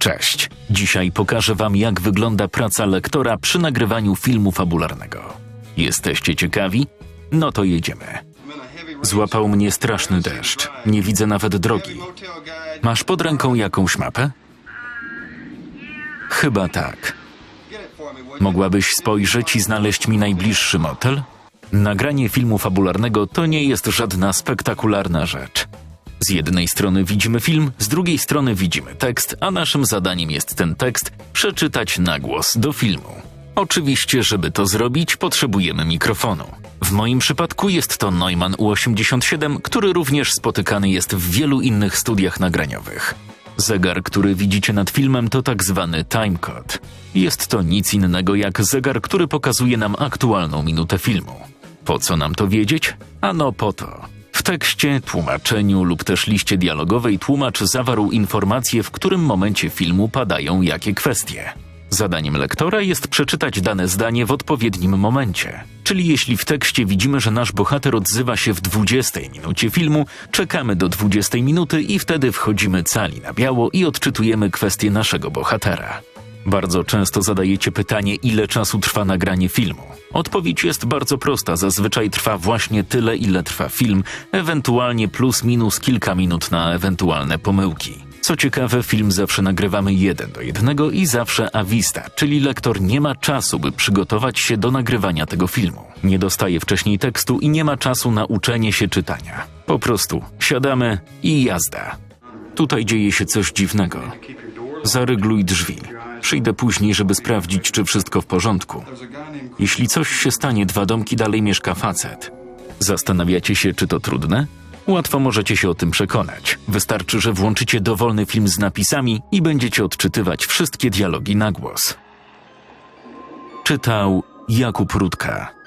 Cześć. Dzisiaj pokażę Wam, jak wygląda praca lektora przy nagrywaniu filmu fabularnego. Jesteście ciekawi? No to jedziemy. Złapał mnie straszny deszcz. Nie widzę nawet drogi. Masz pod ręką jakąś mapę? Chyba tak. Mogłabyś spojrzeć i znaleźć mi najbliższy motel? Nagranie filmu fabularnego to nie jest żadna spektakularna rzecz. Z jednej strony widzimy film, z drugiej strony widzimy tekst, a naszym zadaniem jest ten tekst przeczytać na głos do filmu. Oczywiście, żeby to zrobić, potrzebujemy mikrofonu. W moim przypadku jest to Neumann U87, który również spotykany jest w wielu innych studiach nagraniowych. Zegar, który widzicie nad filmem, to tak zwany timecode. Jest to nic innego jak zegar, który pokazuje nam aktualną minutę filmu. Po co nam to wiedzieć? Ano po to. W tekście, tłumaczeniu lub też liście dialogowej tłumacz zawarł informacje, w którym momencie filmu padają jakie kwestie. Zadaniem lektora jest przeczytać dane zdanie w odpowiednim momencie. Czyli jeśli w tekście widzimy, że nasz bohater odzywa się w 20 minucie filmu, czekamy do 20 minuty i wtedy wchodzimy cali na biało i odczytujemy kwestię naszego bohatera. Bardzo często zadajecie pytanie, ile czasu trwa nagranie filmu. Odpowiedź jest bardzo prosta, zazwyczaj trwa właśnie tyle, ile trwa film, ewentualnie plus minus kilka minut na ewentualne pomyłki. Co ciekawe, film zawsze nagrywamy jeden do jednego i zawsze avista, czyli lektor nie ma czasu, by przygotować się do nagrywania tego filmu. Nie dostaje wcześniej tekstu i nie ma czasu na uczenie się czytania. Po prostu siadamy i jazda. Tutaj dzieje się coś dziwnego. Zarygluj drzwi. Przyjdę później, żeby sprawdzić, czy wszystko w porządku. Jeśli coś się stanie, dwa domki dalej mieszka facet. Zastanawiacie się, czy to trudne? Łatwo możecie się o tym przekonać. Wystarczy, że włączycie dowolny film z napisami i będziecie odczytywać wszystkie dialogi na głos. Czytał Jakub Rutka.